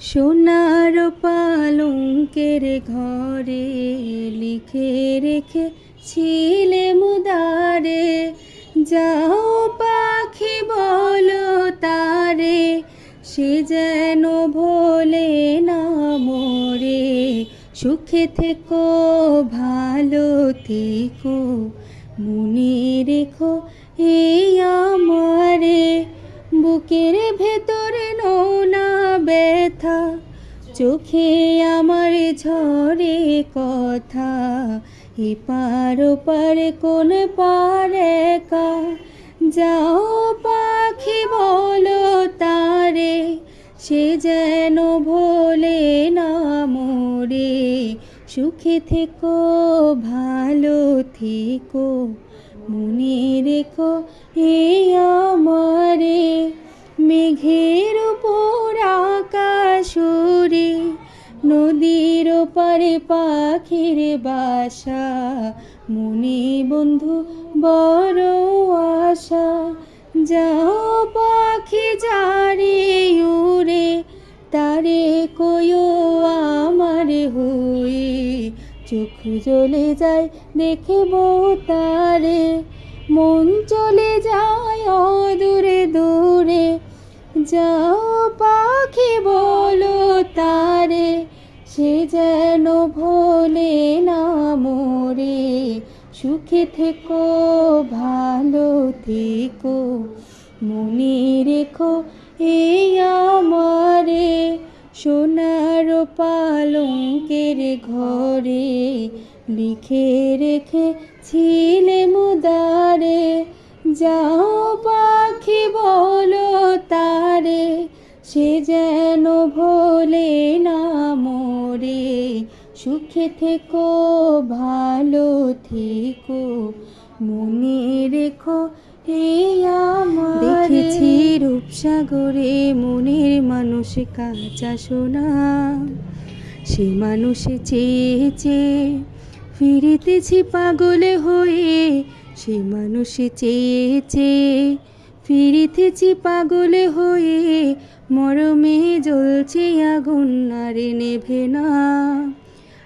সোনার পালঙ্কের ঘরে লিখে রেখে ছিলে মুদারে, যাও পাখি বলো তারে, সে যেন ভোলে না মোরে, সুখে থেকো, ভালো থেকো, মনে রেখো এই আমারে, বুকের ভেতরে নোনা ব্যথা, চোখে আমার ঝরে কথা। এপার ওপার কোন পারে কা যাও পাখি বলো তারে, সে যেন ভোলে না মোরে। সুখে থেকো, ভালো থেকো, মনে রেখো, এই নদীর পারে পাখির বাসা। মনে বন্ধু, বড় আশা, যাও পাখি যারে উড়ে, তারে কয়ো আমার হয়ে। চোখ জ্বলে যায়, দেখব তারে। মন চলে যায় অদূরে দূরে। যাও সে যেন ভোলে না মোরে। সুখে থেকো, ভালো থেকো, মনে রেখো এই আমারে। সোনার পালঙ্কের ঘরে লিখে রেখে ছিলে মুদারে। যাও পাখি, বলো তারে, সে যেন ভোলে না মোরে সুখে থেকো, ভালো থেকো। মনে রেখো এই আমার দেখেছি রূপসাগরে মনের মানুষ কাঁচা সোনা। সে মানুষে চেয়ে চেয়ে ফিরিতেছি পাগলে হয়ে, সে মানুষে চেয়ে চেয়ে ফিরিতেছি পাগলে হয়ে, মরমে জ্বলছে আগুন আরে নেভে না।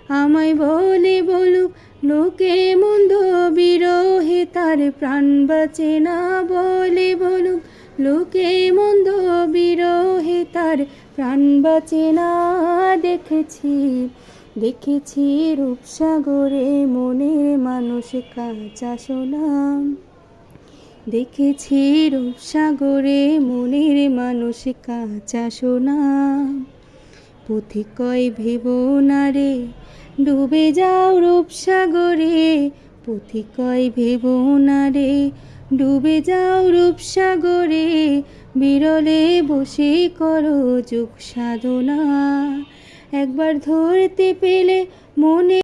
আমায় বলে বলুক লোকে মন্দ বিরহে, তার প্রাণ বাঁচে না। বলে বলুক লোকে মন্দ বিরহে, তার প্রাণ বাঁচে না। দেখেছি দেখেছি রূপসাগরে মনের মানুষ কাঁচা সোনাম দেখেছি রূপসাগরে মনের মানুষ কাঁচা সোনা। পথিকয় ভেব না রে, ডুবে যাও রূপসাগরে পথিকয় ভেব না রে, ডুবে যাও রূপসাগরে বিরলে বসে করো যুগ সাধনা। একবার ধরতে পেলে মনে